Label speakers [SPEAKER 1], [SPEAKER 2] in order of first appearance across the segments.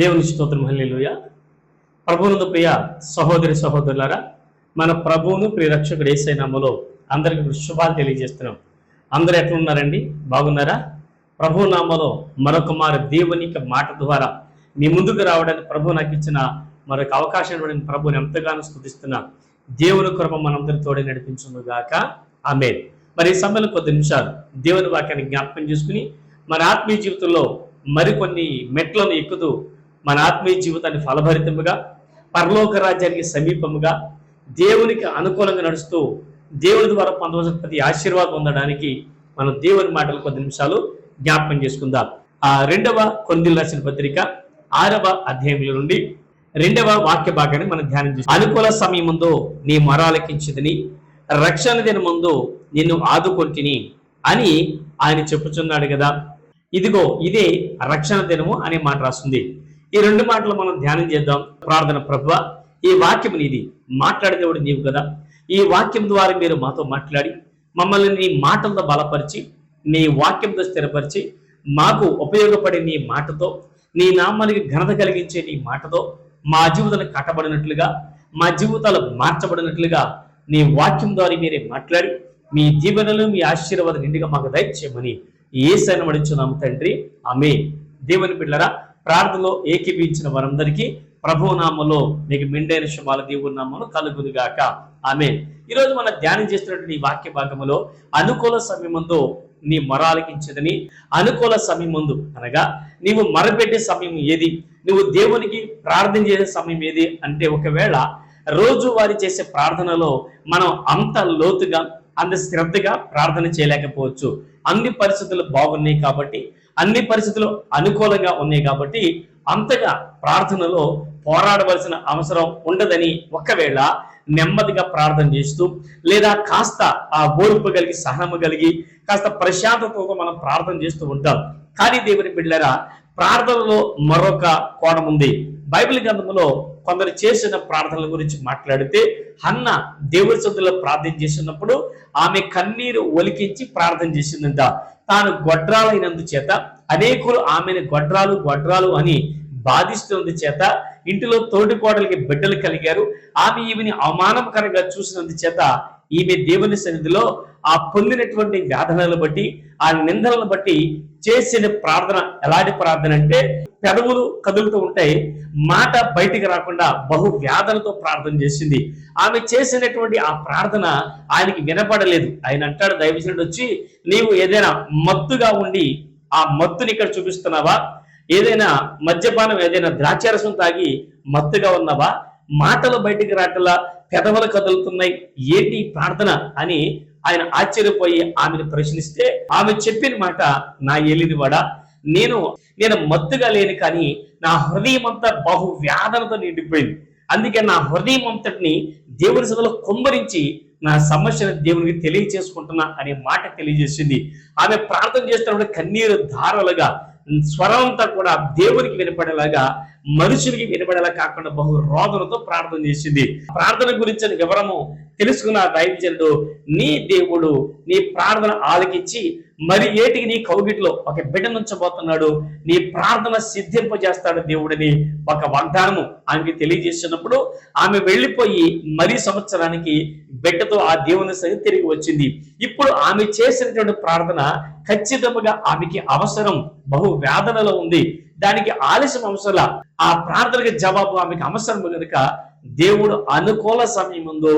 [SPEAKER 1] దేవుని స్తోత్రం హల్లేలుయ. ప్రభువునందు ప్రియ సహోదరి సహోదరులారా మన ప్రభువును ప్రియరక్షకుడు ఏసైనామలో అందరికీ శుభాలు తెలియజేస్తున్నాం. అందరూ ఎట్లున్నారండి? బాగున్నారా? ప్రభు నామలో మరొక మారు దేవుని మాట ద్వారా మీ ముందుకు రావడానికి ప్రభు నాకు ఇచ్చిన మరొక అవకాశం ఇవ్వడానికి ప్రభుని ఎంతగానో స్థుతిస్తున్నా. దేవుని కృప మనందరి తోడే నడిపించును గాక. ఆమె మరి ఈ సమయంలో కొద్ది నిమిషాలు దేవుని వాక్యాన్ని జ్ఞాపకం చేసుకుని మన ఆత్మీయ జీవితంలో మరికొన్ని మెట్లను ఎక్కుతూ మన ఆత్మీయ జీవితాన్ని ఫలభరితముగా పరలోక రాజ్యానికి సమీపముగా దేవునికి అనుకూలంగా నడుస్తూ దేవుని ద్వారా పొందవలసిన ప్రతి ఆశీర్వాదం పొందడానికి మనం దేవుని మాటలు కొద్ది నిమిషాలు జ్ఞాపకం చేసుకుందాం. ఆ రెండవ కొన్ని రాసిన పత్రిక ఆరవ అధ్యాయంలో నుండి రెండవ వాక్య భాగాన్ని మనం ధ్యానం చేస్తాం. అనుకూల సమయం ముందు నీ మొరాలకించదని రక్షణ దిన ముందు నిన్ను ఆదుకొంటిని అని ఆయన చెప్పుచున్నాడు కదా. ఇదిగో ఇదే రక్షణ దినము అనే మాట రాస్తుంది. ఈ రెండు మాటలు మనం ధ్యానం చేద్దాం. ప్రార్థన ప్రభు ఈ వాక్యం నీది. మాట్లాడే దేవుడు నీవు కదా. ఈ వాక్యం ద్వారా మీరు మాతో మాట్లాడి మమ్మల్ని నీ మాటలతో బలపరిచి నీ వాక్యంతో స్థిరపరిచి మాకు ఉపయోగపడే నీ మాటతో నీ నామానికి ఘనత కలిగించే నీ మాటతో మా జీవితాలు కట్టబడినట్లుగా మా జీవితాలు మార్చబడినట్లుగా నీ వాక్యం ద్వారా మీరే మాట్లాడి మీ దీవెనలు మీ ఆశీర్వాదం నిండుగా మాకు దయచేయమని ఏ సైనమడించున్నాము తండ్రి. ఆమె దేవుని పిల్లరా ప్రార్థనలో ఏకీపించిన వారందరికీ ప్రభునామలో మీకు మెండైన శుభాల దేవుని నామను కలుగునుగాక. ఆమె ఈరోజు మనం ధ్యానం చేస్తున్నటువంటి ఈ వాక్య భాగములో అనుకూల సమయమందు నీ మొరాలకించదని అనుకూల సమయం ముందు అనగా నీవు మరపెట్టే సమయం ఏది? నువ్వు దేవునికి ప్రార్థన చేసే సమయం ఏది? అంటే ఒకవేళ రోజువారి చేసే ప్రార్థనలో మనం అంత లోతుగా అంత శ్రద్ధగా ప్రార్థన చేయలేకపోవచ్చు. అన్ని పరిస్థితులు బాగున్నాయి కాబట్టి అన్ని పరిస్థితులు అనుకూలంగా ఉన్నాయి కాబట్టి అంతగా ప్రార్థనలో పోరాడవలసిన అవసరం ఉండదని ఒకవేళ నెమ్మదిగా ప్రార్థన చేస్తూ లేదా కాస్త ఆ ఓర్పు కలిగి సహనము కలిగి కాస్త ప్రశాంతతతో మనం ప్రార్థన చేస్తూ ఉంటాం. కానీ దేవుని బిడ్డరా ప్రార్థనలో మరొక కోణం ఉంది. బైబిల్ గ్రంథంలో కొందరు చేసిన ప్రార్థనల గురించి మాట్లాడితే అన్న దేవుడి సొంతలో ప్రార్థన చేసినప్పుడు ఆమె కన్నీరు ఒలికించి ప్రార్థన చేసిందంట. తాను గొడ్రాలైనందు చేత అనేకులు ఆమెను గొడ్రాలు గొడ్రాలు అని బాధిస్తున్నందు చేత ఇంటిలో తోటికోడలికి బిడ్డలు కలిగారు. ఆమె ఈమెని అవమానకరంగా చూసినందు చేత ఈమె దేవుని సన్నిధిలో ఆ పొందినటువంటి వేదనలను బట్టి ఆ నిందలను బట్టి చేసిన ప్రార్థన ఎలాంటి ప్రార్థన అంటే పెదవులు కదులుతూ ఉంటాయి మాట బయటికి రాకుండా బహు వ్యాధులతో ప్రార్థన చేసింది. ఆమె చేసినటువంటి ఆ ప్రార్థన ఆయనకి వినపడలేదు. ఆయన అంటాడు దయచేసి వచ్చి నీవు ఏదైనా మత్తుగా ఉండి ఆ మత్తుని ఇక్కడ చూపిస్తున్నావా? ఏదైనా మద్యపానం ఏదైనా ద్రాక్షారసం తాగి మత్తుగా ఉన్నావా? మాటలు బయటికి రాటలా పెదవులు కదులుతున్నాయి. ఏంటి ప్రార్థన? అని ఆయన ఆశ్చర్యపోయి ఆమెను ప్రశ్నిస్తే ఆమె చెప్పిన మాట నా ఏలినవాడా నేను నేను మత్తుగా లేను కానీ నా హృదయం అంతా బహు వ్యాధనతో నిండిపోయింది. అందుకే నా హృదయం అంతటిని దేవుని సభలో కుమ్మరించి నా సమస్యను దేవునికి తెలియచేసుకుంటున్నా అనే మాట తెలియజేసింది. ఆమె ప్రార్థన చేస్తున్నప్పుడు కన్నీరు ధారలుగా స్వరం అంతా కూడా దేవునికి వినపడేలాగా మనుషులకి వినపడేలా కాకుండా బహు రోదనతో ప్రార్థన చేసింది. ప్రార్థన గురించిన వివరము తెలుసుకున్న దైవజనుడు నీ దేవుడు నీ ప్రార్థన ఆలకించి మరి ఏటికి నీ కౌగిట్లో ఒక బిడ్డ నుంచబోతున్నాడు? నీ ప్రార్థన సిద్ధింపజేస్తాడు దేవుడిని. ఒక వాగ్దానము ఆమెకి తెలియజేసినప్పుడు ఆమె వెళ్ళిపోయి మరీ సంవత్సరానికి బిడ్డతో ఆ దేవుని సరిగ్గా తిరిగి వచ్చింది. ఇప్పుడు ఆమె చేసినటువంటి ప్రార్థన ఖచ్చితంగా ఆమెకి అవసరం బహు వేదనలో ఉంది. దానికి ఆలస్యం అవసరం ఆ ప్రార్థనకి జవాబు ఆమెకి అవసరం కనుక దేవుడు అనుకూల సమయం ముందు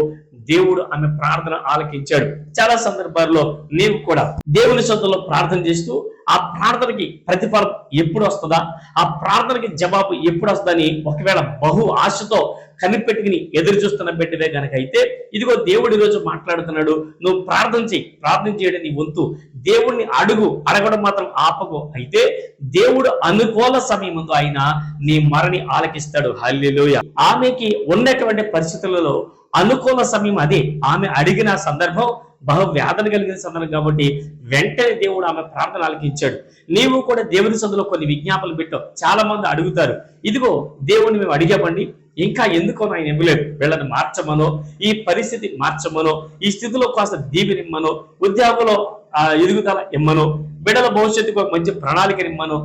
[SPEAKER 1] దేవుడు ఆమె ప్రార్థన ఆలకించాడు చాలా సందర్భాల్లో నీవు కూడా దేవుని సొంతంలో ప్రార్థన చేస్తూ ఆ ప్రార్థనకి ప్రతిఫలం ఎప్పుడు వస్తుందా? ఆ ప్రార్థనకి జవాబు ఎప్పుడు వస్తుందని ఒకవేళ బహు ఆశతో కనిపెట్టుకుని ఎదురు చూస్తున్న బిడ్డవే గనక అయితే ఇదిగో దేవుడు ఈరోజు మాట్లాడుతున్నాడు నువ్వు ప్రార్థన చేయి ప్రార్థన చేయడం నీ వంతు. దేవుడిని అడుగు అడగడం మాత్రం ఆపకు. అయితే దేవుడు అనుకూల సమయం ముందు ఆయన నీ మరణి ఆలకిస్తాడు. హల్లిలోయ. ఆమెకి ఉన్నటువంటి పరిస్థితులలో అనుకూల సమయం అదే. ఆమె అడిగిన సందర్భం బహు వేదన కలిగిన సందర్భం కాబట్టి వెంటనే దేవుడు ఆమె ప్రార్థన ఆలకించాడు. నీవు కూడా దేవుని సందులో కొన్ని విజ్ఞాపనలు పెట్టావు చాలా మంది అడుగుతారు ఇదిగో దేవుని మేము అడిగామండి. ఇంకా ఎందుకో ఆయన ఇవ్వలేదు వీళ్ళని మార్చమనో ఈ పరిస్థితి మార్చమనో ఈ స్థితిలో కాస్త దీపినిమ్మనో ఉద్యోగంలో ఆ ఎదుగుదల ఇమ్మనో బిడ్డల భవిష్యత్తుకు మంచి ప్రణాళిక ఇమ్మనో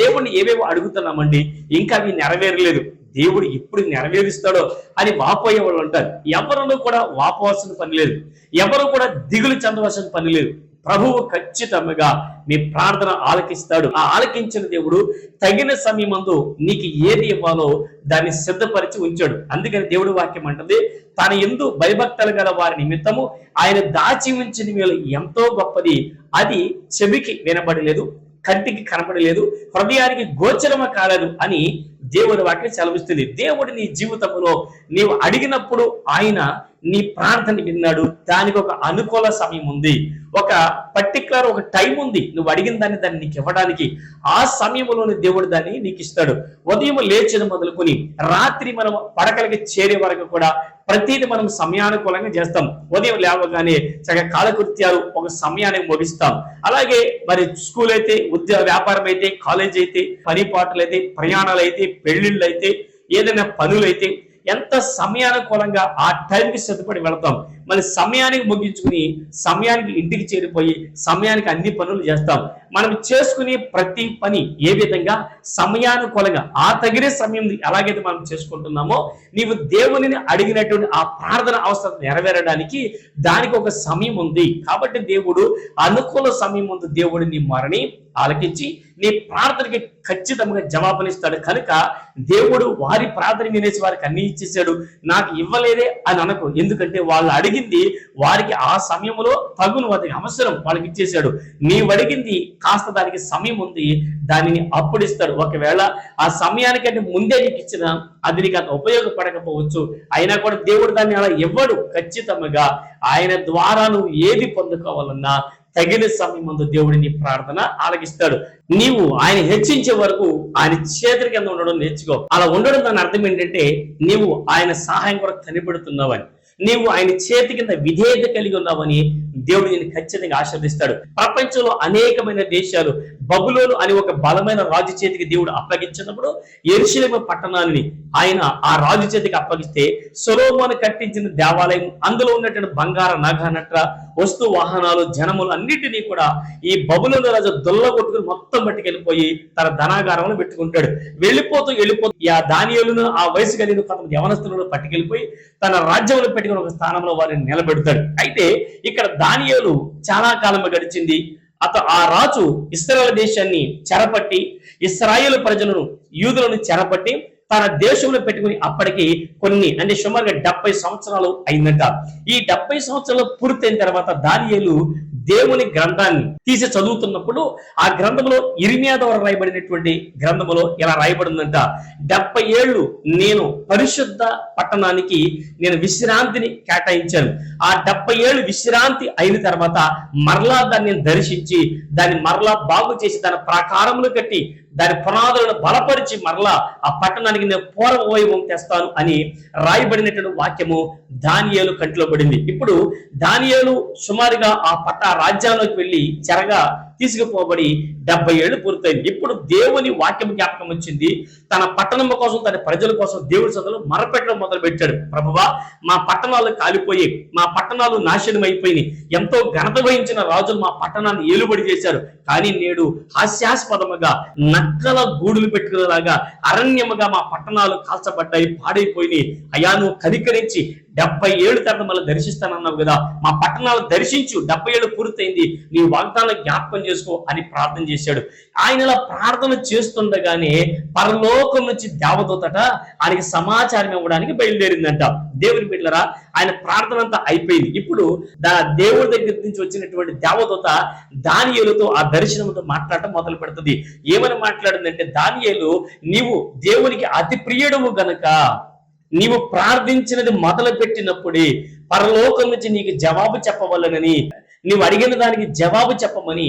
[SPEAKER 1] దేవుణ్ణి ఏవేవో అడుగుతున్నామండి. ఇంకా అవి నెరవేరలేదు. దేవుడు ఎప్పుడు నెరవేరుస్తాడో అని వాపోయే వాళ్ళు ఉంటారు ఎవరిలో కూడా వాపోవాల్సిన పని లేదు. ఎవరు కూడా దిగులు చెందవలసిన పని లేదు. ప్రభువు ఖచ్చితంగా మీ ప్రార్థన ఆలకిస్తాడు. ఆ ఆలకించిన దేవుడు తగిన సమయమందు నీకు ఏది ఇవ్వాలో దాన్ని సిద్ధపరిచి ఉంచాడు. అందుకని దేవుడు వాక్యం అంటుంది తన ఎందు భయభక్తలు గల వారి నిమిత్తము ఆయన దాచి ఉంచిన మేలు ఎంతో గొప్పది. అది చెవికి వినబడలేదు కంటికి కనపడలేదు హృదయానికి గోచరమ కాలేదు అని దేవుడి వాక్యం సెలవిస్తుంది. దేవుడు నీ జీవితంలో నీవు అడిగినప్పుడు ఆయన నీ ప్రార్థన విన్నాడు. దానికి ఒక అనుకూల సమయం ఉంది. ఒక పర్టికులర్ ఒక టైం ఉంది. నువ్వు అడిగిన దాన్ని దాన్ని నీకు ఇవ్వడానికి. ఆ సమయంలోని దేవుడు దాన్ని నీకు ఇస్తాడు. ఉదయం లేచిన మొదలుకొని రాత్రి మనం పడకలకి చేరే వరకు కూడా ప్రతిదీ మనం సమయానుకూలంగా చేస్తాం. ఉదయం లేవగానే చక్కగా కాలకృత్యాలు ఒక సమయానికి ముగిస్తాం. అలాగే మరి స్కూల్ అయితే ఉద్యోగ వ్యాపారం అయితే కాలేజ్ అయితే పని పాటలు అయితే ప్రయాణాలు అయితే పెళ్ళిళ్ళు అయితే ఏదైనా పనులు అయితే ఎంత సమయానుకూలంగా ఆ టైంకి సిద్ధపడి వెళతాం. మళ్ళీ సమయానికి ముగించుకుని సమయానికి ఇంటికి చేరిపోయి సమయానికి అన్ని పనులు చేస్తాం మనం చేసుకునే ప్రతి పని ఏ విధంగా? సమయానుకూలంగా. ఆ తగిన సమయం ఎలాగైతే మనం చేసుకుంటున్నామో నీవు దేవునిని అడిగినటువంటి ఆ ప్రార్థన అవసరం నెరవేరడానికి దానికి ఒక సమయం ఉంది. కాబట్టి దేవుడు అనుకూల సమయం ఉంది దేవుడు నీ మరణి ఆలకించి నీ ప్రార్థనకి ఖచ్చితంగా జవాబునిస్తాడు. కనుక దేవుడు వారి ప్రార్థన వినేసి వారికి అన్ని ఇచ్చేసాడు నాకు ఇవ్వలేదే అని అనకు. ఎందుకంటే వాళ్ళు అడిగింది వారికి ఆ సమయంలో తగును వారికి అవసరం వాళ్ళకి ఇచ్చేశాడు. నీవు అడిగింది కాస్త దానికి సమయం ఉంది దానిని అప్పుడు ఇస్తాడు ఒకవేళ ఆ సమయానికంటే ముందే నీకు ఇచ్చిన అది నీకు అంత ఉపయోగపడకపోవచ్చు. అయినా కూడా దేవుడు దాన్ని అలా ఇవ్వడు ఖచ్చితంగా. ఆయన ద్వారా నువ్వు ఏది పొందుకోవాలన్నా తగిన సమయం ముందు దేవుడి నీ ప్రార్థన ఆలకిస్తాడు. నీవు ఆయన హెచ్చించే వరకు ఆయన చేతుల కింద ఉండడం నేర్చుకో. అలా ఉండడం దాని అర్థం ఏంటంటే నీవు ఆయన సహాయం కూడా కనిపెడుతున్నావని నీవు ఆయన చేతి కింద విధేయత కలిగి ఉన్నావని దేవుడు నేను ఖచ్చితంగా ఆశీర్దిస్తాడు ప్రపంచంలో అనేకమైన దేశాలు బబులోను అని ఒక బలమైన రాజు చేతికి దేవుడు అప్పగించినప్పుడు ఎరుశలేమ పట్టణాన్ని ఆయన ఆ రాజు చేతికి అప్పగిస్తే సొలోమోను కట్టించిన దేవాలయం అందులో ఉన్నటువంటి బంగార నగ నట్ర వస్తు వాహనాలు జనములు అన్నిటినీ కూడా ఈ బబులోను రాజు దొల్లగొట్టుకుని మొత్తం పట్టుకెళ్ళిపోయి తన ధనాగారంలో పెట్టుకుంటాడు. వెళ్ళిపోతూ వెళ్ళిపోతూ ఆ దానియులను ఆ వయసు కలిగిన కొంతమంది యవనస్తులను పట్టుకెళ్ళిపోయి తన రాజ్యంలో పెట్టుకుని ఒక స్థానంలో వారిని నిలబెడతాడు. అయితే ఇక్కడ దానియేలు చాలా కాలం గడిచింది. అత ఆ రాజు ఇస్రాయల్ దేశాన్ని చెరపట్టి ఇస్రాయేల్ ప్రజలను యూదులను చెరపట్టి తన దేశంలో పెట్టుకుని అప్పటికి కొన్ని అంటే సుమారుగా డెబ్బై సంవత్సరాలు అయిందట. ఈ డెబ్బై సంవత్సరాలు పూర్తయిన తర్వాత దానియలు దేవుని గ్రంథాన్ని తీసి చదువుతున్నప్పుడు ఆ గ్రంథంలో ఇరిమియా ద్వారా రాయబడినటువంటి గ్రంథములో ఇలా రాయబడిందంట డెబ్బై ఏళ్ళు నేను పరిశుద్ధ పట్టణానికి నేను విశ్రాంతిని కేటాయించాను. ఆ డెబ్బై ఏళ్ళు విశ్రాంతి అయిన తర్వాత మరలా దాన్ని దర్శించి దాన్ని మరలా బాగు చేసి దాని ప్రాకారములు కట్టి దాని పునాదులను బలపరిచి మరలా ఆ పట్టణానికి నేను పూర్వ వైభవం తెస్తాను అని రాయబడినటువంటి వాక్యము దానియేలు కంటిలో పడింది. ఇప్పుడు దానియేలు సుమారుగా ఆ పట్ట రాజ్యాల్లోకి వెళ్ళి చెరగా తీసుకుపోబడి డెబ్బై ఏళ్ళు పూర్తయింది. ఇప్పుడు దేవుని వాక్యం జ్ఞాపకం వచ్చింది. తన పట్టణం కోసం తన ప్రజల కోసం దేవుడి సదలు మరపెట్టడం మొదలు పెట్టాడు ప్రభువా మా పట్టణాలు కాలిపోయి మా పట్టణాలు నాశనం అయిపోయినాయి. ఎంతో ఘనత వహించిన రాజులు మా పట్టణాన్ని ఏలుబడి చేశారు. కానీ నేడు హాస్యాస్పదముగా నక్కల గూడులు పెట్టుకునేలాగా అరణ్యముగా మా పట్టణాలు కాల్చబడ్డాయి పాడైపోయినాయి. అయా నువ్వు కనికరించి డెబ్బై ఏడు తర్వాత మళ్ళీ దర్శిస్తానన్నావు కదా మా పట్టణాలు దర్శించు డెబ్బై ఏడు పూర్తయింది నీ వాగ్దానం జ్ఞాపకం చేసుకో అని ప్రార్థన చేశాడు. ఆయన ఇలా ప్రార్థన చేస్తుండగానే పరలోకం నుంచి దేవదూతట ఆయనకి సమాచారం ఇవ్వడానికి బయలుదేరిందంట. దేవుని బిడ్డలరా ఆయన ప్రార్థన అంతా అయిపోయింది. ఇప్పుడు దా దేవుడి దగ్గర నుంచి వచ్చినటువంటి దేవదూత దానియేలుతో ఆ దర్శనంతో మాట్లాడటం మొదలు పెడుతుంది. ఏమని మాట్లాడిందంటే దానియేలు నీవు దేవునికి అతి ప్రియుడము గనక నీవు ప్రార్థించినది మొదలు పెట్టినప్పుడే పరలోకం నుంచి నీకు జవాబు చెప్పవలనని నీవు అడిగిన దానికి జవాబు చెప్పమని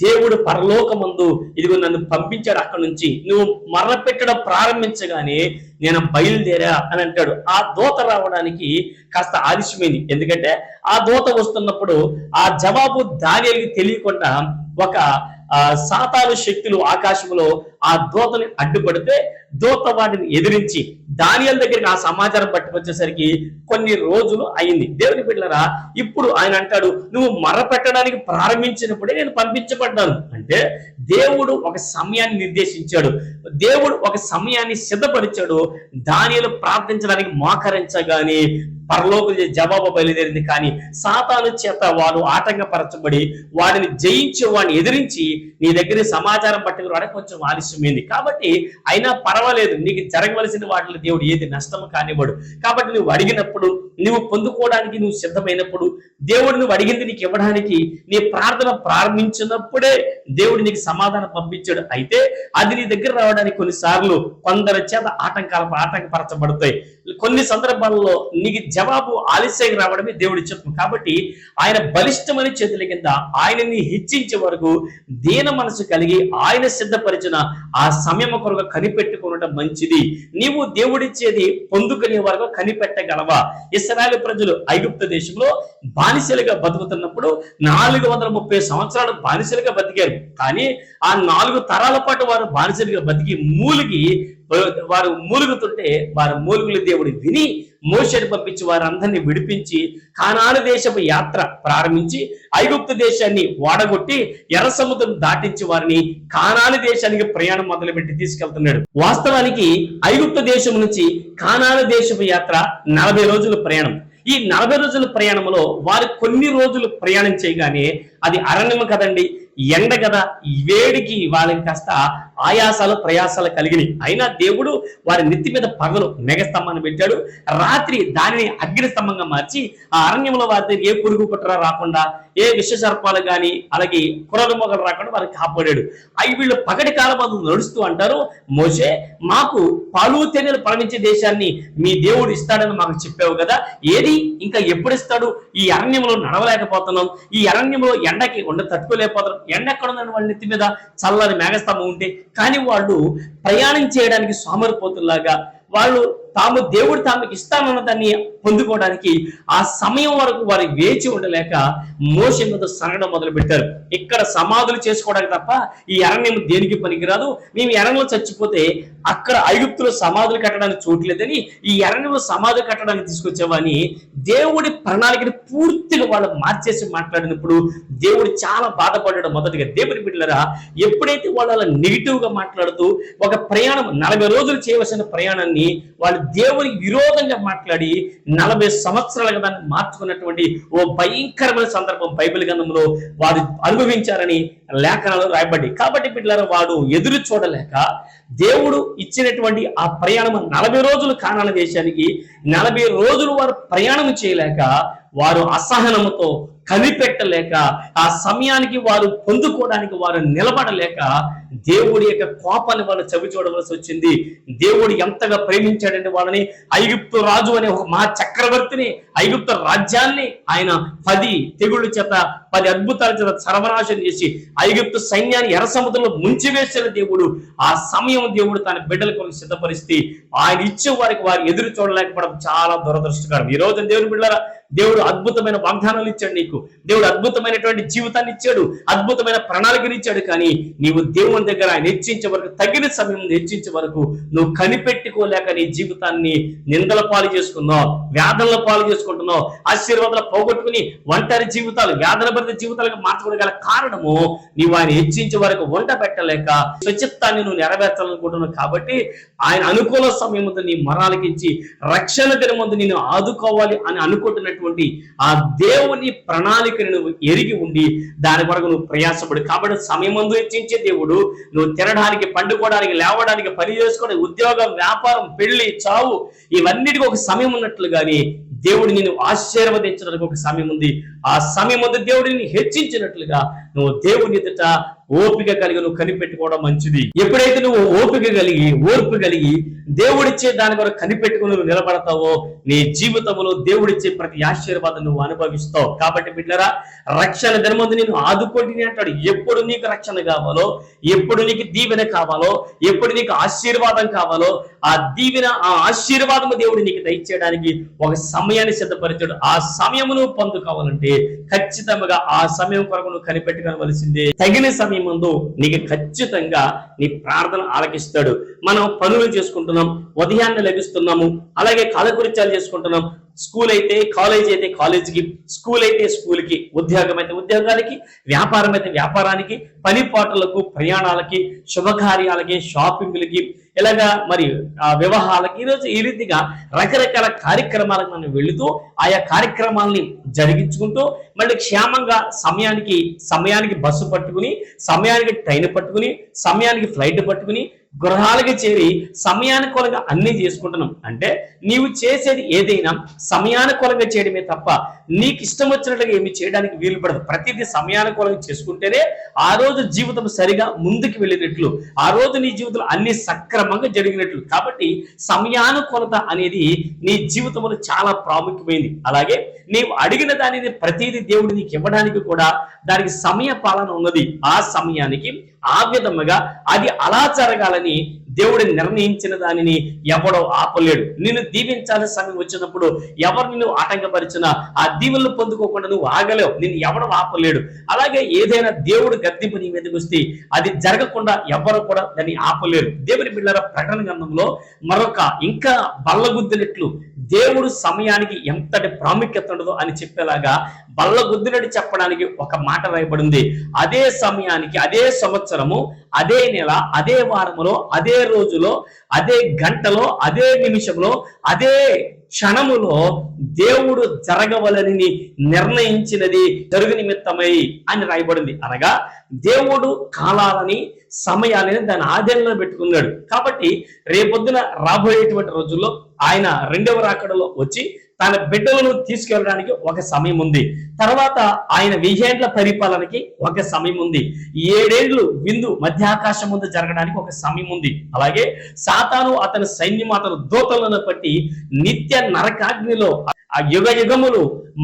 [SPEAKER 1] దేవుడు పరలోకమందు ఇదిగో నన్ను పంపించాడు అక్కడి నుంచి. నువ్వు మరల పెట్టడం ప్రారంభించగానే నేను బయలుదేరా అని అంటాడు. ఆ దూత రావడానికి కాస్త ఆలస్యమైంది. ఎందుకంటే ఆ దూత వస్తున్నప్పుడు ఆ జవాబు దానికి తెలియకుండా ఒక సాతాను శక్తులు ఆకాశంలో ఆ దూతని అడ్డుపడితే దూత వాటిని ఎదిరించి దానియల్ దగ్గరికి ఆ సమాచారం పట్టుకొచ్చేసరికి కొన్ని రోజులు అయింది. దేవుని బిడ్డలరా ఇప్పుడు ఆయన అంటాడు నువ్వు మర పెట్టడానికి ప్రారంభించినప్పుడే నేను పంపించబడ్డాను. అంటే దేవుడు ఒక సమయాన్ని నిర్దేశించాడు. దేవుడు ఒక సమయాన్ని సిద్ధపరిచాడు. దానిలో ప్రార్థించడానికి మోకరించగాని పరలోక జవాబు బయలుదేరింది. కానీ సాతాను చేత వారు ఆటంకపరచబడి వాడిని జయించి వాడిని ఎదిరించి నీ దగ్గర సమాచారం పట్టుకురావడానికి కొంచెం ఆలస్యమైంది కాబట్టి అయినా పర్వాలేదు నీకు జరగవలసిన వాటిలో దేవుడు ఏది నష్టము కానివ్వడు. కాబట్టి నువ్వు అడిగినప్పుడు నువ్వు పొందుకోవడానికి నువ్వు సిద్ధమైనప్పుడు దేవుడు నువ్వు అడిగింది నీకు ఇవ్వడానికి నీ ప్రార్థన ప్రారంభించినప్పుడే దేవుడు నీకు సమాధానం పంపించాడు. అయితే అది నీ దగ్గర రావడానికి కొన్నిసార్లు కొందరి చేత ఆటంకాల ఆటంకపరచబడతాయి. కొన్ని సందర్భాల్లో నీకు జవాబు ఆలస్యంగా రావడమే దేవుడి చిత్తం. కాబట్టి ఆయన బలిష్టమైన చేతుల కింద ఆయనని హెచ్చించే వరకు దీన మనసు కలిగి ఆయన సిద్ధపరిచిన ఆ సమయం కొరకు కనిపెట్టుకోవడం మంచిది. నీవు దేవుడిచ్చేది పొందుకునే వరకు కనిపెట్టగలవా? ఇస్రాయల్ ప్రజలు ఐగుప్త దేశంలో బానిసలుగా బతుకుతున్నప్పుడు నాలుగు వందల ముప్పై సంవత్సరాలు బానిసలుగా బతికారు. కానీ ఆ నాలుగు తరాల పాటు వారు బానిసలుగా బతికి మూలిగి వారు మూలుగుతుంటే వారు మూలుగుల దేవుడు విని మోషని పంపించి వారందరినీ విడిపించి కానాను దేశపు యాత్ర ప్రారంభించి ఐగుప్తు దేశాన్ని వాడగొట్టి ఎర్ర సముద్రం దాటించి వారిని కానాను దేశానికి ప్రయాణం మొదలుపెట్టి తీసుకెళ్తున్నాడు. వాస్తవానికి ఐగుప్తు దేశం నుంచి కానాను దేశపు యాత్ర నలభై రోజుల ప్రయాణం. ఈ నలభై రోజుల ప్రయాణంలో వారు కొన్ని రోజులు ప్రయాణం చేయగానే అది అరణ్యం కదండి ఎండ కదా వేడికి వాళ్ళకి కాస్త ఆయాసాలు ప్రయాసాలు కలిగినాయి. అయినా దేవుడు వారి నెత్తి మీద పగలు మేఘస్తంభాన్ని పెట్టాడు. రాత్రి దానిని అగ్నిస్తంభంగా మార్చి ఆ అరణ్యంలో వారి ఏ పురుగు పుట్టరా రాకుండా ఏ విషసర్పాలు కానీ అలాగే కురల మొగలు రాకుండా వారికి కాపాడాడు. అవి వీళ్ళు పగటి కాలం నడుస్తూ అంటారు మోసే మాకు పాలు తేనెలు ప్రవహించే దేశాన్ని మీ దేవుడు ఇస్తాడని మాకు చెప్పావు కదా. ఏది? ఇంకా ఎప్పుడు ఇస్తాడు? ఈ అరణ్యంలో నడవలేకపోతున్నాం. ఈ అరణ్యంలో ఎండకి ఉండ తట్టుకోలేకపోతున్నాం. ఎండ ఎక్కడ ఉందని వాళ్ళ నెత్తి మీద చల్లని మేఘస్తంభం ఉంటే కానీ వాళ్ళు ప్రయాణం చేయడానికి సోమరిపోతుల్లాగా వాళ్ళు తాము దేవుడు తాముకి ఇస్తానన్న దాన్ని పొందుకోవడానికి ఆ సమయం వరకు వారి వేచి ఉండలేక మోషన్ మీద సనగడం మొదలు పెట్టారు. ఇక్కడ సమాధులు చేసుకోవడానికి తప్ప ఈ అరణ్యం దేనికి పనికిరాదు? మేము ఈ చచ్చిపోతే అక్కడ ఐగుప్తులో సమాధులు కట్టడానికి చూడలేదని ఈ అరణ్యంలో సమాధులు కట్టడానికి తీసుకొచ్చేవాని దేవుడి ప్రణాళికని పూర్తిగా వాళ్ళు మార్చేసి మాట్లాడినప్పుడు దేవుడు చాలా బాధపడ్డాడు మొదటిగా. దేవుడి బిడ్డలరా ఎప్పుడైతే వాళ్ళు అలా నెగిటివ్గా మాట్లాడుతూ ఒక ప్రయాణం నలభై రోజులు చేయవలసిన ప్రయాణాన్ని వాళ్ళు దేవునికి విరోధంగా మాట్లాడి నలభై సంవత్సరాలుగా దాన్ని మార్చుకున్నటువంటి ఓ భయంకరమైన సందర్భం బైబిల్ గ్రంథంలో వారు అనుభవించారని లేఖనాలు రాయబడి కాబట్టి బిడ్డలారా వాడు ఎదురు చూడలేక దేవుడు ఇచ్చినటువంటి ఆ ప్రయాణం నలభై రోజులు కానాల దేశానికి నలభై రోజులు వారు ప్రయాణం చేయలేక వారు అసహనముతో కనిపెట్టలేక ఆ సమయానికి వారు పొందుకోవడానికి వారు నిలబడలేక దేవుడి యొక్క కోపాన్ని వాళ్ళు చవి చూడవలసి వచ్చింది. దేవుడు ఎంతగా ప్రేమించాడండి వాళ్ళని ఐగుప్తు రాజు అనే ఒక మహా చక్రవర్తిని ఐగుప్తు రాజ్యాన్ని ఆయన పది తెగుళ్ళ చేత పది అద్భుతాల చేత సర్వనాశం చేసి ఐగుప్తు సైన్యాన్ని ఎర్ర సముద్రంలో ముంచివేసిన దేవుడు ఆ సమయం దేవుడు తన బిడ్డల కొరకు సిద్ధపరిస్తే ఆయన ఇచ్చే వారికి వారు ఎదురు చూడలేకపోవడం చాలా దురదృష్టకరం. ఈ రోజు దేవుని బిడ్డల దేవుడు అద్భుతమైన వాగ్దానాలు ఇచ్చాడు నీకు. దేవుడు అద్భుతమైనటువంటి జీవితాన్ని ఇచ్చాడు అద్భుతమైన ప్రణాళికను ఇచ్చాడు కానీ నీవు దేవుని దగ్గర ఆయన హెచ్చించే వరకు తగిన సమయం హెచ్చించే వరకు నువ్వు కనిపెట్టుకోలేక నీ జీవితాన్ని నిందల పాలు చేసుకున్నావు వ్యాధుల పాలు చేసుకుంటున్నావు ఆశీర్వాదాలు పోగొట్టుకుని ఒంటరి జీవితాలు వ్యాధుల భరిత జీవితాలకు మార్చుకోవడం కారణము నీవు ఆయన హెచ్చించే వరకు వంట పెట్టలేక స్వచ్ఛత్వాన్ని నువ్వు నెరవేర్చాలనుకుంటున్నావు కాబట్టి ఆయన అనుకూల సమయం నీ మరాలకించి రక్షణ దినం నేను ఆదుకోవాలి అని అనుకుంటున్నటువంటి ఆ దేవుని ప్రణాళికను నువ్వు ఎరిగి ఉండి దాని వరకు నువ్వు ప్రయాసపడు. కాబట్టి సమయం ముందు హెచ్చించే దేవుడు నువ్వు తినడానికి పండుకోవడానికి లేవడానికి పని చేసుకోవడానికి ఉద్యోగం వ్యాపారం పెళ్ళి చావు ఇవన్నిటికీ ఒక సమయం ఉన్నట్లు కానీ దేవుడు నిన్ను ఆశీర్వదించడానికి ఒక సమయం ఉంది. ఆ సమయం ముందు దేవుడిని హెచ్చించినట్లుగా నువ్వు దేవుని ఎదుట ఓపిక కలిగి నువ్వు కనిపెట్టుకోవడం మంచిది. ఎప్పుడైతే నువ్వు ఓపిక కలిగి ఓర్పు కలిగి దేవుడిచ్చే దాని కొరకు కనిపెట్టుకుని నువ్వు నిలబడతావో నీ జీవితంలో దేవుడిచ్చే ప్రతి ఆశీర్వాదం నువ్వు అనుభవిస్తావు. కాబట్టి బిడ్డరా రక్షణ దినమందు నేను ఆదుకోండి అంటాడు. ఎప్పుడు నీకు రక్షణ కావాలో ఎప్పుడు నీకు దీవెన కావాలో ఎప్పుడు నీకు ఆశీర్వాదం కావాలో ఆ దీవెన ఆ ఆశీర్వాదము దేవుడు నీకు దయచేయడానికి ఒక సమయాన్ని సిద్ధపరిచాడు. ఆ సమయము నువ్వు పొందుకోవాలంటే ఖచ్చితంగా ఆ సమయం కొరకు నువ్వు కనిపెట్టుకోవలసిందే. తగిన సమయం ముందు నీకు ఖచ్చితంగా నీ ప్రార్థన ఆలకిస్తాడు. మనం పనులు చేసుకుంటున్నాం. ఉదయాన్నే లభిస్తున్నాము అలాగే కాలకృత్యాలు చేసుకుంటున్నాం. స్కూల్ అయితే కాలేజ్ అయితే కాలేజీకి స్కూల్ అయితే స్కూల్కి ఉద్యోగం అయితే ఉద్యోగానికి వ్యాపారం అయితే వ్యాపారానికి పని పాటలకు ప్రయాణాలకి శుభకార్యాలకి షాపింగ్లకి ఇలాగా మరి వివాహాలకి ఈరోజు ఈ రీతిగా రకరకాల కార్యక్రమాలకు మనం వెళుతూ ఆయా కార్యక్రమాలని జరిగించుకుంటూ మళ్ళీ క్షేమంగా సమయానికి సమయానికి బస్సు పట్టుకుని సమయానికి ట్రైన్ పట్టుకుని సమయానికి ఫ్లైట్ పట్టుకుని గృహాలకి చేరి సమయానుకూలంగా అన్ని చేసుకుంటున్నాం. అంటే నీవు చేసేది ఏదైనా సమయానుకూలంగా చేయడమే తప్ప నీకు ఇష్టం వచ్చినట్లుగా ఏమి చేయడానికి వీలు పడదు. ప్రతిదీ సమయానుకూలంగా చేసుకుంటేనే ఆ రోజు జీవితం సరిగా ముందుకు వెళ్ళినట్లు ఆ రోజు నీ జీవితంలో అన్ని సక్రమంగా జరిగినట్లు. కాబట్టి సమయానుకూలత అనేది నీ జీవితంలో చాలా ప్రాముఖ్యమైంది అలాగే నీవు అడిగిన దానిని ప్రతిదీ దేవుడు నీకు ఇవ్వడానికి కూడా దానికి సమయ పాలన ఉన్నది. ఆ సమయానికి ఆ విధముగా అది అలా జరగాలని దేవుడు నిర్ణయించిన దానిని ఎవడో ఆపలేడు. నిన్ను దీవించాల్సిన సమయం వచ్చినప్పుడు ఎవరు నిన్ను ఆటంకపరిచినా ఆ దీవులను పొందుకోకుండా నువ్వు ఆగలేవు. నిన్ను ఎవడు ఆపలేడు. అలాగే ఏదైనా దేవుడు గద్దింపు నీ మీదకి వస్తే అది జరగకుండా ఎవరు కూడా దాన్ని ఆపలేరు. దేవుని బిళ్ళర ప్రకటన గ్రంథంలో మరొక ఇంకా బల్లగుద్దినట్లు దేవుడు సమయానికి ఎంతటి ప్రాముఖ్యత ఉండదో అని చెప్పేలాగా బల్లగుద్దినట్టు చెప్పడానికి ఒక మాట రాయబడింది. అదే సమయానికి అదే సంవత్సరము అదే నెల అదే వారములో అదే రోజులో అదే గంటలో అదే నిమిషంలో అదే క్షణములో దేవుడు జరగవలని నిర్ణయించినది జరుగు నిమిత్తమై అని రాయబడింది. అనగా దేవుడు కాలాలని సమయాలని దాని ఆధీనంలో పెట్టుకున్నాడు. కాబట్టి రేపొద్దున రాబోయేటువంటి రోజుల్లో ఆయన రెండవ రాకడలో వచ్చి తన బిడ్డలను తీసుకెళ్ళడానికి ఒక సమయం ఉంది. తర్వాత ఆయన వెయ్యేండ్ల పరిపాలనకి ఒక సమయం ఉంది. ఏడేండ్లు విందు మధ్యాకాశం ముందు జరగడానికి ఒక సమయం ఉంది. అలాగే సాతాను అతని సైన్యం అతను దూతలను పట్టి నిత్య నరకాగ్నిలో ఆ యుగ యుగములు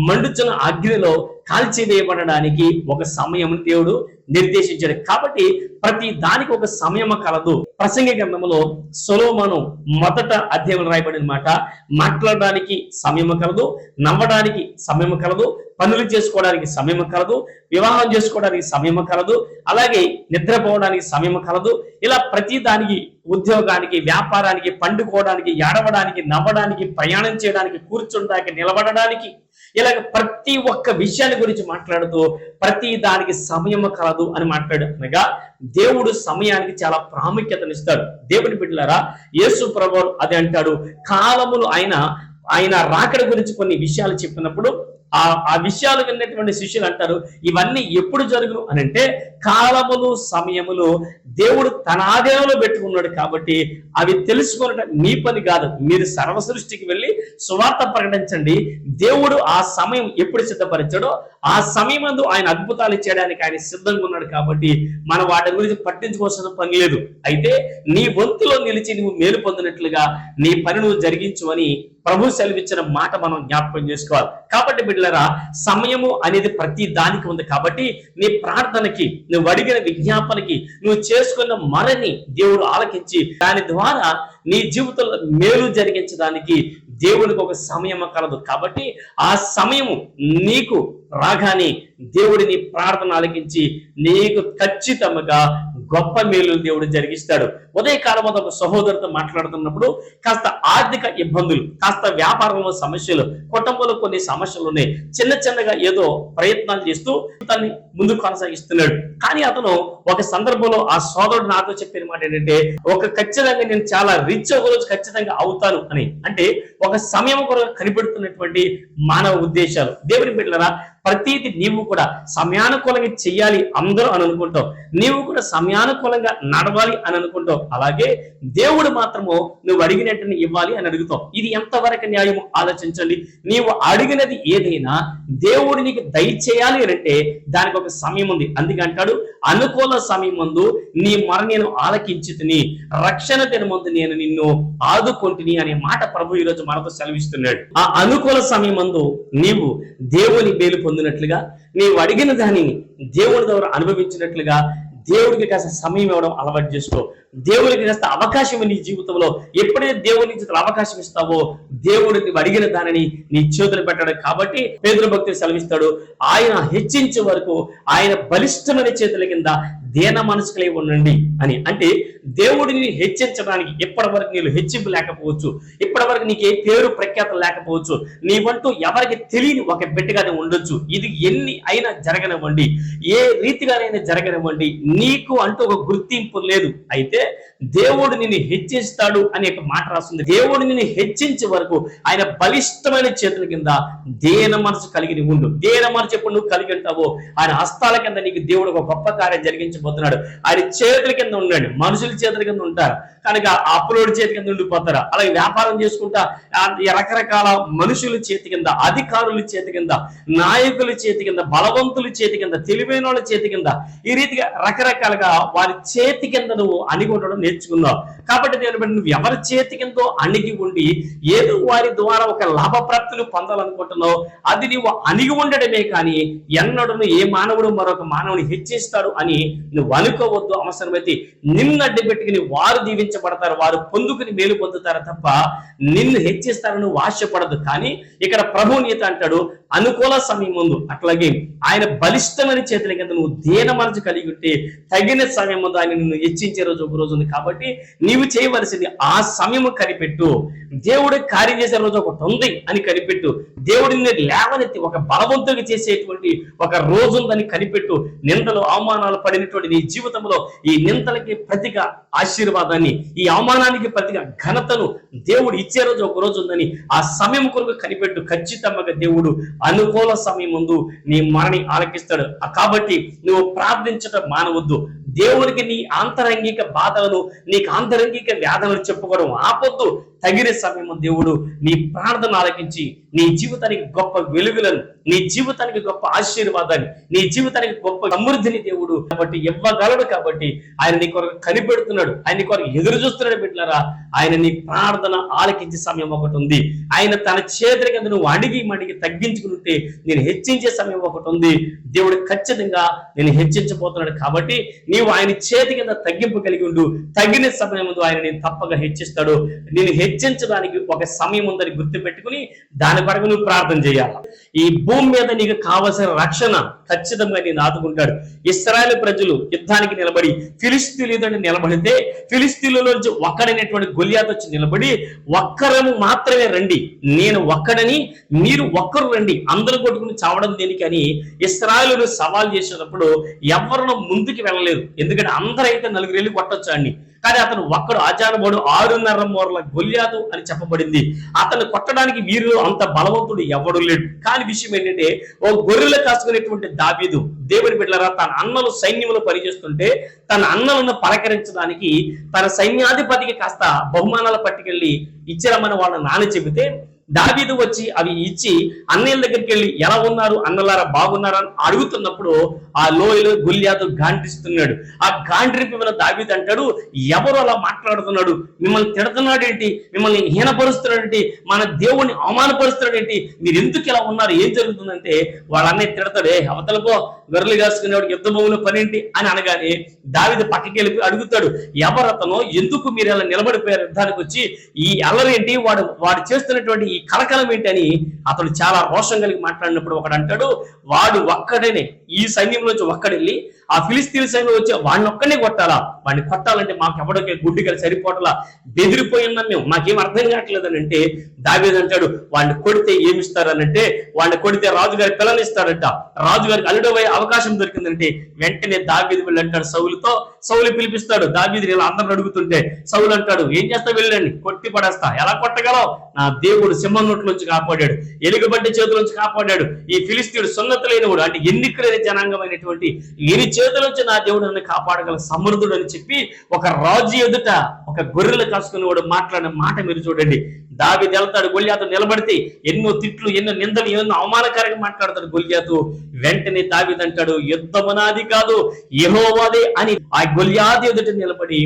[SPEAKER 1] మండుచున్న అగ్నిలో కాల్చివేయబడడానికి ఒక సమయం దేవుడు నిర్దేశించాడు. కాబట్టి ప్రతి దానికి ఒక సమయం కలదు. ప్రసంగ గ్రంథములో సొలోమను మొదట అధ్యయనం రాయబడిన మాట మాట్లాడడానికి సమయం కలదు నవ్వడానికి సమయం కలదు పనులు చేసుకోవడానికి సమయం కలదు వివాహం చేసుకోవడానికి సమయం కలదు అలాగే నిద్రపోవడానికి సమయం కలదు. ఇలా ప్రతి దానికి ఉద్యోగానికి వ్యాపారానికి పండుకోవడానికి ఏడవడానికి నవ్వడానికి ప్రయాణం చేయడానికి కూర్చుండడానికి నిలబడడానికి ఇలాగ ప్రతి ఒక్క విషయాన్ని గురించి మాట్లాడుతూ ప్రతి దానికి సమయం కలదు అని మాట్లాడు అనగా దేవుడు సమయానికి చాలా ప్రాముఖ్యతనిస్తాడు. దేవుని బిడ్డలారా యేసు ప్రభు అది అంటాడు. కాలములు ఆయన ఆయన రాకడ గురించి కొన్ని విషయాలు చెప్పినప్పుడు ఆ ఆ విషయాలు విన్నటువంటి శిష్యులు అంటారు ఇవన్నీ ఎప్పుడు జరుగును? అని అంటే కాలములు సమయములు దేవుడు తన ఆధీనంలో పెట్టుకున్నాడు కాబట్టి అవి తెలుసుకున్నట మీ పని కాదు. మీరు సర్వ సృష్టికి వెళ్ళి సువార్త ప్రకటించండి. దేవుడు ఆ సమయం ఎప్పుడు సిద్ధపరిచాడో ఆ సమయం అందు ఆయన అద్భుతాలు చేయడానికి ఆయన సిద్ధంగా ఉన్నాడు కాబట్టి మనం వాటి గురించి పట్టించుకోవాల్సిన పని లేదు. అయితే నీ వంతులో నిలిచి నువ్వు మేలు పొందినట్లుగా నీ పని నువ్వు జరిగించు అని ప్రభు సెలవిచ్చిన మాట మనం జ్ఞాపకం చేసుకోవాలి. కాబట్టి బిడ్డలరా సమయము అనేది ప్రతి దానికి ఉంది కాబట్టి నీ ప్రార్థనకి నువ్వు అడిగిన విజ్ఞాపనకి నువ్వు చేసుకున్న మనని దేవుడు ఆలకించి దాని ద్వారా నీ జీవితంలో మేలు జరిగించడానికి దేవునికి ఒక సమయం కలదు. కాబట్టి ఆ సమయము నీకు రాగానే దేవుడిని ప్రార్థన ఆలకించి నీకు ఖచ్చితంగా గొప్ప మేలు దేవుడు జరిగిస్తాడు. ఉదయకాలం ఒక సహోదరుతో మాట్లాడుతున్నప్పుడు కాస్త ఆర్థిక ఇబ్బందులు కాస్త వ్యాపారంలో సమస్యలు కుటుంబంలో కొన్ని సమస్యలు ఉన్నాయి. చిన్న చిన్నగా ఏదో ప్రయత్నాలు చేస్తూ తన్ని ముందు కొనసాగిస్తున్నాడు. కానీ అతను ఒక సందర్భంలో ఆ సోదరుడు నాతో చెప్పిన మాట ఏంటంటే ఒక ఖచ్చితంగా నేను చాలా రిచ్ ఒక రోజు ఖచ్చితంగా అవుతాను అని. అంటే ఒక సమయం కొరకు కనిపెడుతున్నటువంటి మానవ ఉద్దేశాలు. దేవుని బిడ్డలరా ప్రతిది నీవు కూడా సమయానుకూలంగా చెయ్యాలి అందరూ అని అనుకుంటావు. నీవు కూడా సమయానుకూలంగా నడవాలి అని అనుకుంటావు. అలాగే దేవుడు మాత్రము నువ్వు అడిగినట్టుని ఇవ్వాలి అని అడుగుతావు. ఇది ఎంతవరకు న్యాయము ఆలోచించండి. నీవు అడిగినది ఏదైనా దేవుడు నీకు దయచేయాలి అని అంటే దానికి ఒక సమయం ఉంది. అందుకే అంటాడు అనుకూల సమయం ముందు నీ మర నేను ఆలకించితిని రక్షణ దిన ముందు నేను నిన్ను ఆదుకొంటిని అనే మాట ప్రభు ఈరోజు మనతో సెలవిస్తున్నాడు. ఆ అనుకూల సమయం ముందు నీవు దేవుని మేలు పొందినట్లుగా నీవు అడిగిన దానిని దేవుడి ద్వారా అనుభవించినట్లుగా దేవుడికి కాస్త సమయం ఇవ్వడం అలవాటు చేసుకో. దేవుడికి కాస్త అవకాశం నీ జీవితంలో. ఎప్పుడైతే దేవుడి నుంచి అవకాశం ఇస్తావో దేవుడికి అడిగిన దానిని నీ చేతులు పెట్టాడు కాబట్టి పేదల భక్తులు సెలవిస్తాడు. ఆయన హెచ్చించే వరకు ఆయన బలిష్టమైన చేతుల కింద దేన మనసు కలిగి ఉండండి అని. అంటే దేవుడిని హెచ్చించడానికి ఇప్పటి వరకు నీళ్ళు హెచ్చింపు లేకపోవచ్చు ఇప్పటి వరకు నీకు ఏ పేరు ప్రఖ్యాత లేకపోవచ్చు నీవంటూ ఎవరికి తెలియని ఒక బిడ్డగానే ఉండొచ్చు. ఇది ఎన్ని అయినా జరగనివ్వండి. ఏ రీతిగానైనా జరగనివ్వండి. నీకు అంటూ ఒక గుర్తింపు లేదు. అయితే దేవుడు నిన్ను హెచ్చిస్తాడు అనే ఒక మాట రాస్తుంది. దేవుడు నిన్ను హెచ్చించే వరకు ఆయన బలిష్టమైన చేతుల కింద దేన మనసు కలిగి ఉండు. దేన మనసు ఎప్పుడు నువ్వు కలిగి ఉంటావో ఆయన హస్తాల కింద నీకు దేవుడు ఒక గొప్ప కార్యం జరిగించబోతున్నాడు. ఆయన చేతుల కింద ఉండండి. మనుషుల చేతుల కింద ఉంటారు. కనుక అప్పులో చేతి కింద ఉండిపోతారు. అలాగే వ్యాపారం చేసుకుంటా రకరకాల మనుషుల చేతి కింద అధికారుల చేతి కింద నాయకుల చేతి కింద బలవంతుల చేతి కింద తెలివైన వాళ్ళ చేతి కింద ఈ రీతిగా రకరకాలుగా వారి చేతి కింద నువ్వు అణిగి ఉండడం నేర్చుకున్నావు. కాబట్టి నేను బట్టి నువ్వు ఎవరి చేతి కింద అణిగి ఉండి ఏదో వారి ద్వారా ఒక లాభప్రాప్తులు పొందాలనుకుంటున్నావు. అది నీవు అణిగి ఉండడమే కానీ ఎన్నడూ ఏ మానవుడు మరొక మానవుని హెచ్చిస్తాడు అని నువ్వు అనుకోవద్దు. అవసరమైతే నిన్నటి అడ్డు పెట్టుకుని వారు దీవించబడతారు వారు పొందుకుని మేలు పొందుతారు తప్ప నిన్ను హెచ్చిస్తారని నువ్వు ఆశపడదు. కానీ ఇక్కడ ప్రభు నీత అంటాడు అనుకూల సమయం ముందు అట్లాగే ఆయన బలిష్టమైన చేతుల కింద నువ్వు దీన మనసు కలిగి ఉంటే తగిన సమయం ముందు ఆయన నిన్ను హెచ్చించే రోజు ఒక రోజు ఉంది కాబట్టి నీవు చేయవలసింది ఆ సమయము కనిపెట్టు. దేవుడు కార్యం చేసే రోజు ఒకటి ఉంది అని కనిపెట్టు. దేవుడిని లేవనెత్తి ఒక బలవంతుడికి చేసేటువంటి ఒక రోజు ఉందని కనిపెట్టు. నిందలు అవమానాలు పడినటువంటి నీ జీవితంలో ఈ నిందలకి ప్రతిగా ఆశీర్వాదాన్ని ఈ అవమానానికి ప్రతిగా ఘనతను దేవుడు ఇచ్చే రోజు ఒక రోజు ఉందని ఆ సమయం కొరకు కనిపెట్టు. ఖచ్చితంగా దేవుడు అనుకూల సమయం ముందు నీ మరణి ఆలకిస్తాడు. కాబట్టి నువ్వు ప్రార్థించటం మానవద్దు. దేవునికి నీ ఆంతరంగిక బాధలను నీకు ఆంతరంగిక వ్యాధులను చెప్పుకోవడం ఆపొద్దు. తగిన సమయము దేవుడు నీ ప్రార్థన ఆలకించి నీ జీవితానికి గొప్ప వెలుగులను నీ జీవితానికి గొప్ప ఆశీర్వాదాన్ని నీ జీవితానికి గొప్ప సమృద్ధిని దేవుడు కాబట్టి ఇవ్వగలడు కాబట్టి ఆయన నీ కొరకు కనిపెడుతున్నాడు ఆయన నీ కొరకు ఎదురు చూస్తున్నాడు బిడ్డలారా. ఆయన నీ ప్రార్థన ఆలకించే సమయం ఒకటి ఉంది. ఆయన తన చేతుల కింద నువ్వు అడిగి మడిగి తగ్గించుకుంటే నేను హెచ్చించే సమయం ఒకటి ఉంది. దేవుడు ఖచ్చితంగా నేను హెచ్చించబోతున్నాడు కాబట్టి నీవు ఆయన చేతి కింద తగ్గింపు కలిగి ఉండు. తగిన సమయం ముందు ఆయన నేను తప్పగా హెచ్చిస్తాడు. నేను హెచ్చించడానికి ఒక సమయం ఉందని గుర్తు పెట్టుకుని దాని కొరకు నువ్వు ప్రార్థన చేయాలి. ఈ భూమి మీద నీకు కావలసిన రక్షణ ఖచ్చితంగా నేను ఆదుకుంటాడు ఇస్రాయల్ ప్రజలు యుద్ధానికి నిలబడి ఫిలిస్తీన్లు ఎదుట నిలబడితే ఫిలిస్తీన్ల నుంచి ఒక్కడైనటువంటి గొలియాత్ వచ్చి నిలబడి ఒక్కరము మాత్రమే రండి. నేను ఒక్కడని మీరు ఒక్కరు రండి. అందరూ కొట్టుకుని చావడం దేనికి అని ఇస్రాయలు సవాల్ చేసినప్పుడు ఎవరినో ముందుకు వెళ్ళలేదు. ఎందుకంటే అందరైతే నలుగురు వెళ్ళి కొట్టొచ్చు అండి? కానీ అతను ఒక్కడు ఆచారముడు ఆరున్నర మూరల గొల్యాదు అని చెప్పబడింది. అతను కొట్టడానికి వీరు అంత బలవంతుడు ఎవడు లేడు. కానీ విషయం ఏంటంటే ఓ గొర్రెలు కాసుకునేటువంటి దావీదు దేవుని బిడ్డలరా తన అన్నలు సైన్యంలో పనిచేస్తుంటే తన అన్నలను పలకరించడానికి తన సైన్యాధిపతికి కాస్త బహుమానాలు పట్టుకెళ్ళి ఇచ్చిరమ్మని వాళ్ళ నాన్న చెబితే దావీదు వచ్చి అవి ఇచ్చి అన్నయ్య దగ్గరికి వెళ్ళి ఎలా ఉన్నారు? అన్నలారా బాగున్నారా? అని అడుగుతున్నప్పుడు ఆ లోయలో గుల్యాదు గాండ్రిస్తున్నాడు. ఆ గాండ్రిపి వల్ల దావీదు అంటాడు ఎవరు అలా మాట్లాడుతున్నాడు? మిమ్మల్ని తిడుతున్నాడు ఏంటి మిమ్మల్ని హీనపరుస్తున్నాడేంటి? మన దేవుణ్ణి అవమానపరుస్తున్నాడు ఏంటి మీరు ఎందుకు ఇలా ఉన్నారు? ఏం జరుగుతుందంటే వాళ్ళ తిడతాడే అవతలకో గొర్రెలు కాసుకునేవాడు యుద్ధ భూమిలో పనేంటి? అని అనగానే దావిది పక్కకి వెళ్ళి అడుగుతాడు ఎవరు అతను ఎందుకు మీరు ఇలా నిలబడిపోయారు? యుద్ధానికి వచ్చి ఈ అల్లరేంటి? వాడు వాడు చేస్తున్నటువంటి ఈ కలకలం ఏంటని అతడు చాలా రోషం కలిగి మాట్లాడినప్పుడు ఒకడు అంటాడు వాడు ఒక్కడనే. ఈ సైన్యంలోంచి ఒక్కడెళ్ళి ఆ ఫిలిస్తీన్ సైన్యం వచ్చి వాడిని ఒక్కనే కొట్టాలా? వాడిని కొట్టాలంటే మాకు ఎవడొకే గుడ్డిగా సరిపోవట్లా బెదిరిపోయి ఉన్నాం. మేము మాకేం అర్థం కావట్లేదు అని అంటే దావేది అంటాడు వాడిని కొడితే ఏమిస్తారనంటే వాడిని కొడితే రాజుగారి పిల్లనిస్తాడట రాజుగారికి అల్లుడవే అవకాశం దొరికిందంటే వెంటనే దావీదు వెళ్ళి అంటాడు సౌలుతో. సౌలు పిలిపిస్తాడు దావీదు ఇలా అందరూ అడుగుతుంటే సౌలు అంటాడు ఏం చేస్తా వెళ్ళండి కొట్టి పడేస్తా. ఎలా కొట్టగలవు? నా దేవుడు సింహం నోట్ల నుంచి కాపాడాడు ఎలుగుబంటి చేతుల నుంచి కాపాడాడు. ఈ ఫిలిస్తీన్ సున్నత అంటే ఎన్నికలైన జనాంగమైనటువంటి ఎని చేతుల నుంచి నా దేవుడు నన్ను కాపాడగల సమర్థుడు అని చెప్పి ఒక రాజు ఎదుట ఒక గొర్రెలు కాసుకుని వాడు మాట్లాడిన మాట మీరు చూడండి. దావి వెళ్తాడు గొల్యాతు నిలబడితే ఎన్నో తిట్లు ఎన్నో నిందలు ఎన్నో అవమానకరంగా మాట్లాడతాడు గొల్యాతు. వెంటనే దావిదంటాడు యుద్ధమునాది కాదు యెహోవాదే అని ఆ గొల్యాతు ఎదుట నిలబడి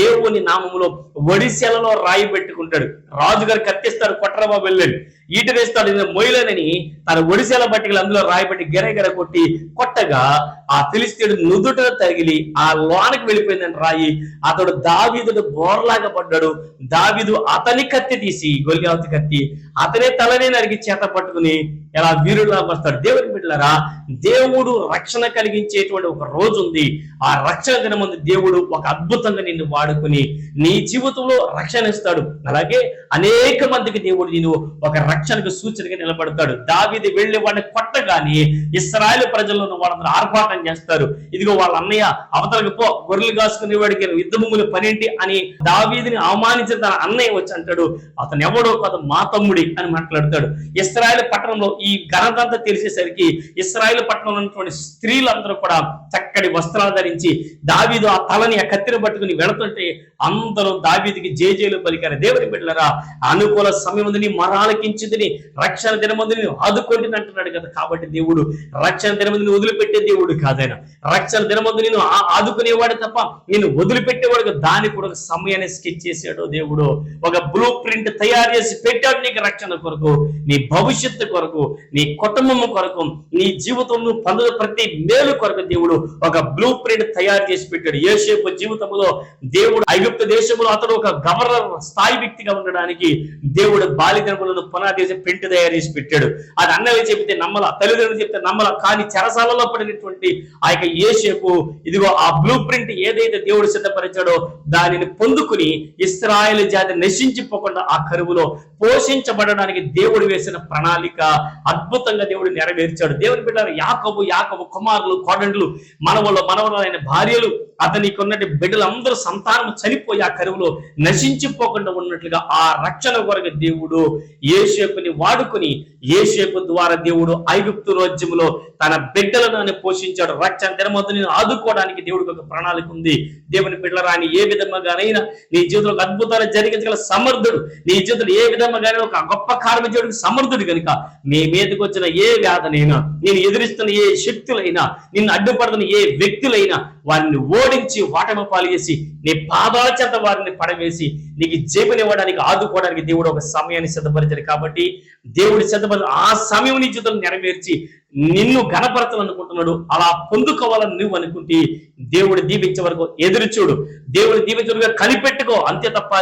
[SPEAKER 1] దేవుని నామములో ఒడిశలలో రాయి పెట్టుకుంటాడు. రాజుగారు కత్తిస్తాడు కొట్రబాబు వెళ్ళండి. ఈట వేస్తాడు మొయ్యలేనని తన ఒడిశాల బట్టికలు అందులో రాయి పెట్టి గెరగెర కొట్టి కొట్టగా ఆ ఫిలిస్తీయుడు నుదుట తగిలి ఆ లోనకి వెళ్ళిపోయిందని రాయి. అతడు దావీదుడు బోర్లాగా పడ్డాడు. దావీదు అతని కత్తి తీసి గొలిగావతి కత్తి. అతనే తలనే నరికి చేత పట్టుకుని ఎలా వీరులా వస్తాడు దేవుని బిడ్డలరా దేవుడు రక్షణ కలిగించేటువంటి ఒక రోజు ఉంది ఆ రక్షణ దినమందు దేవుడు ఒక అద్భుతంగా నిన్ను వాడుకుని నీ జీవితంలో రక్షణ ఇస్తాడు. అలాగే అనేక మందికి దేవుడు నేను ఒక రక్షణకు సూచనగా నిలబడతాడు. దావిది వెళ్ళి వాడిని కొట్టగానే ఇస్రాయల్ ప్రజలను ఉన్న వాళ్ళందరూ ఆర్భాటం చేస్తారు. ఇదిగో వాళ్ళ అన్నయ్య అవతలకి పో గొర్రెలు కాసుకునే వాడికి యుద్ధములు పనేంటి అని దావీదిని అవమానించిన తన అన్నయ్య వచ్చి అంటాడు అతను ఎవడో కాదు మా తమ్ముడి అని మాట్లాడతాడు. ఇస్రాయల్ పట్టణంలో ఈ ఘనత అంతా తెలిసేసరికి ఇస్రాయిల్ పట్టణంలో ఉన్నటువంటి స్త్రీలందరూ కూడా చక్కటి వస్త్రాలు ధరించి దావీదు ఆ తలని ఆ కత్తిని పట్టుకుని వెళుతుంటే అందరూ దావీదికి జేజేలు పలికారు. దేవుని బిడ్డలరా అనుకూల సమయముందని మరాలకించుదని రక్షణ దినమందుని ఆదుకోండి అంటున్నాడు కదా. కాబట్టి దేవుడు రక్షణ దినమందుని వదిలిపెట్టే దేవుడు కాదైనా. రక్షణ దినమందు నేను ఆదుకునేవాడు తప్ప నేను వదిలిపెట్టేవాడు కాదు. దానికి కూడా ఒక సమయాన్ని స్కెచ్ చేశాడు దేవుడు. ఒక బ్లూ ప్రింట్ తయారు చేసి పెట్టాడు నీకు రక్షణ కొరకు నీ భవిష్యత్తు కొరకు. నీ కుటుంబం కొరకు నీ జీవితంలో పొందిన ప్రతి మేలు కొరకు దేవుడు ఒక బ్లూ ప్రింట్ తయారు చేసి పెట్టాడు. యేసేపు జీవితంలో దేవుడు ఐగుప్త దేశంలో అతడు ఒక గవర్నర్ స్థాయి వ్యక్తిగా ఉండడానికి దేవుడు బాలికలను పునాది ప్రింట్ తయారు చేసి పెట్టాడు. అది అన్నవి చెబితే నమ్మల తల్లిదండ్రులు చెప్తే నమ్మల కానీ చెరసాలలో పడినటువంటి ఆ యొక్క యేసేపు ఇదిగో ఆ బ్లూ ప్రింట్ ఏదైతే దేవుడు సిద్ధపరిచాడో దానిని పొందుకుని ఇస్రాయల్ జాతి నశించిపోకుండా ఆ కరువులో పోషించబడడానికి దేవుడు వేసిన ప్రణాళిక అద్భుతంగా దేవుడు నెరవేర్చాడు. దేవుని బిడ్డలు యాకబు యాకబు కుమారులు కోడండ్లు మనవలు మనవలైన భార్యలు అతనికి ఉన్నటి బిడ్డలందరూ సంతానం చనిపోయి ఆ కరువులో నశించిపోకుండా ఉన్నట్లుగా ఆ రక్షణ కొరకు దేవుడు ఏషేపుని వాడుకుని ఏషేపు ద్వారా దేవుడు ఐగుప్తు రాజ్యములో తన బిడ్డలను పోషించాడు. రక్షణ దినమంతుని ఆదుకోవడానికి దేవుడికి ఒక ప్రణాళిక ఉంది. దేవుని బిడ్డలరాని ఏ విధముగానైనా నీ జీవితంలో అద్భుతాలు జరిగించగల సమర్థుడు. నీ జీవితంలో ఏ విధముగానే ఒక గొప్ప కార్యం సమర్థుడు కనుక మేమే మీదకి వచ్చిన ఏ వ్యాధనైనా నేను ఎదిరిస్తున్న ఏ శక్తులైనా నిన్ను అడ్డుపడుతున్న ఏ వ్యక్తులైనా వారిని ఓడించి వాటమ పాలు చేసి నీ పాదాల చేత వారిని పడవేసి నీకు జీవనివ్వడానికి ఆదుకోవడానికి దేవుడు ఒక సమయాన్ని సిద్ధపరిచాడు కాబట్టి దేవుడు సిద్ధపరి ఆ సమయం నీ జీవితంలో నెరవేర్చి నిన్ను గణపరచాలనుకుంటున్నాడు అలా పొందుకోవాలని నువ్వు అనుకుంటే దేవుడు దీపించే వరకు ఎదురు చూడు. దేవుడు దీపించే కనిపెట్టుకో. అంతే తప్ప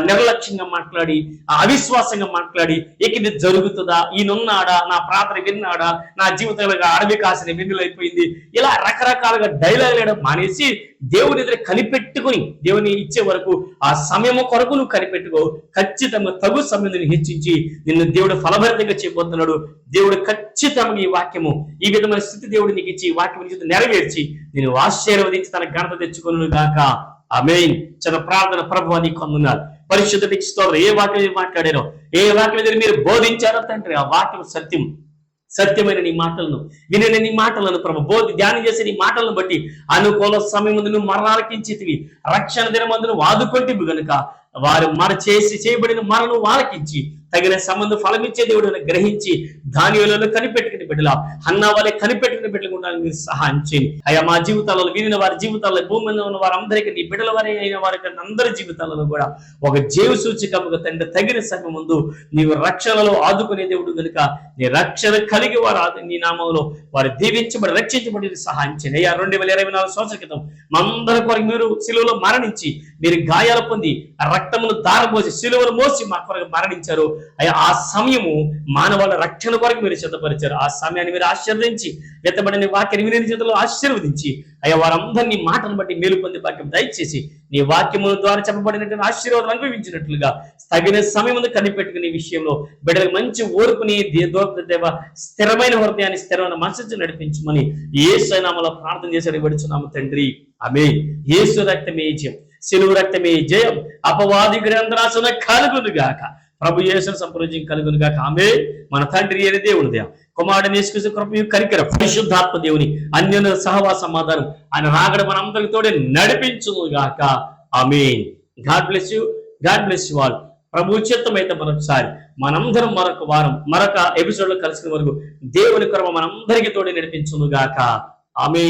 [SPEAKER 1] నిర్లక్ష్యంగా మాట్లాడి అవిశ్వాసంగా మాట్లాడి ఇక ఇది జరుగుతుందా? ఈయనున్నాడా? నా ప్రార్థన విన్నాడా? నా జీవితంలో అడవి కాసిన వెన్నులైపోయింది. ఇలా రకరకాలుగా డైలాగ్ వేయడం మానేసి దేవుని ఎదురు కనిపెట్టుకుని దేవుని ఇచ్చే వరకు ఆ సమయము కొరకు నువ్వు కనిపెట్టుకో. ఖచ్చితంగా తగు సమయం హెచ్చించి నిన్ను దేవుడు ఫలభరితంగా చేయబోతున్నాడు. దేవుడు ఖచ్చితంగా ఈ వాక్యము ఈ విధమైన స్థితి దేవుడు నీకు ఇచ్చి వాక్యం నెరవేర్చి నేను ఆశీర్వదించి తన ఘనత తెచ్చుకును గాక. ఆమేన్. చిన్న ప్రార్థన ప్రభు నీకు అందున్నారు పరిశుద్ధుడికి స్తోత్రం ఏ వాక్యం మాట్లాడారో ఏ వాక్యం మీరు బోధించారో తండ్రి ఆ వాక్యం సత్యం. సత్యమైన నీ మాటలను వినిన నీ మాటలను ప్రభు. బోధి ధ్యానం చేసే నీ మాటలను బట్టి అనుకూల సమయం ముందు నువ్వు మరణాలకించితివి. రక్షణ దినమందును వాదుకొంటివి గనుక. వారు మర చేసి చేయబడిన మరణం వాళ్ళకించి తగిన సంబంధం ఫలమిచ్చే దేవుడు గ్రహించి ధాన్యాలను కనిపెట్టుకుని బిడ్డలా అన్న వాళ్ళే కనిపెట్టుకుని బిడ్డలు ఉండాలని మీరు సహాయం చేయండి. అయ్యా మా జీవితాలలో వినిన వారి జీవితాల్లో భూమి మీద ఉన్న వారందరికీ నీ బిడ్డల వారి అయిన వారి అందరి జీవితాలలో కూడా ఒక జీవ సూచికముగా తండ్రి తగిన సమయం ముందు నీవు రక్షణలో ఆదుకునే దేవుడు కనుక నీ రక్షణ కలిగి వారు నీ నామంలో వారు దీవించబడి రక్షించబడి సహాయం చేయండి. అయ్యా రెండు వేల ఇరవై నాలుగు సంవత్సరాల క్రితం మందరి కొరకు మీరు సిలువలో మరణించి మీరు గాయాలు పొంది ఆ రక్తమును దారపోసి సిలువను మోసి మా కొరకు మరణించారు. అయ్యా ఆ సమయము మానవాళ్ళ రక్షణ కొరకు మీరు సిద్ధపరిచారు. ఆ సమయాన్ని మీరు ఆశీర్వదించి వెతబడిన వాక్యాన్ని విని చేతులు ఆశీర్వదించి అయ్యా వారందరినీ మాటను బట్టి మేలు పొంది వాక్యం దయచేసి నీ వాక్యము ద్వారా చెప్పబడినటువంటి ఆశీర్వాదం అనుభవించినట్లుగా తగిన సమయం కనిపెట్టుకునే విషయంలో బిడ్డలకు మంచి ఓర్పుని దే- దేవ స్థిరమైన హృదయాన్ని స్థిరమైన మనసు నడిపించమని ఏ నామలో ప్రార్థన చేశాడు విడుచున్నాము తండ్రి. ఆమె యేసు రక్తమే జయం. సిలువు రక్తమే జయం. అపవాది గ్రంథరాశన కలుగును గాక ప్రభు యేసు సంప్రదించి కలుగును గాక ఆమె మన తండ్రి అయిన దేవుని దేవ కుమారుడు నేసుకృష్ణ కృపయు కరికర పరిశుద్ధాత్మ దేవుని అన్యుల సహవాస సమాధానం. ఆయన రాగడ మన అందరితోనే నడిపించును గాక ఆమె God bless you. God bless you all. ప్రభు చిత్తమైతే మరొకసారి మనందరం మరొక వారం మరొక ఎపిసోడ్లో కలిసిన వరకు దేవుని కృప మనందరికీ తోడే నడిపించును గాక ఆమె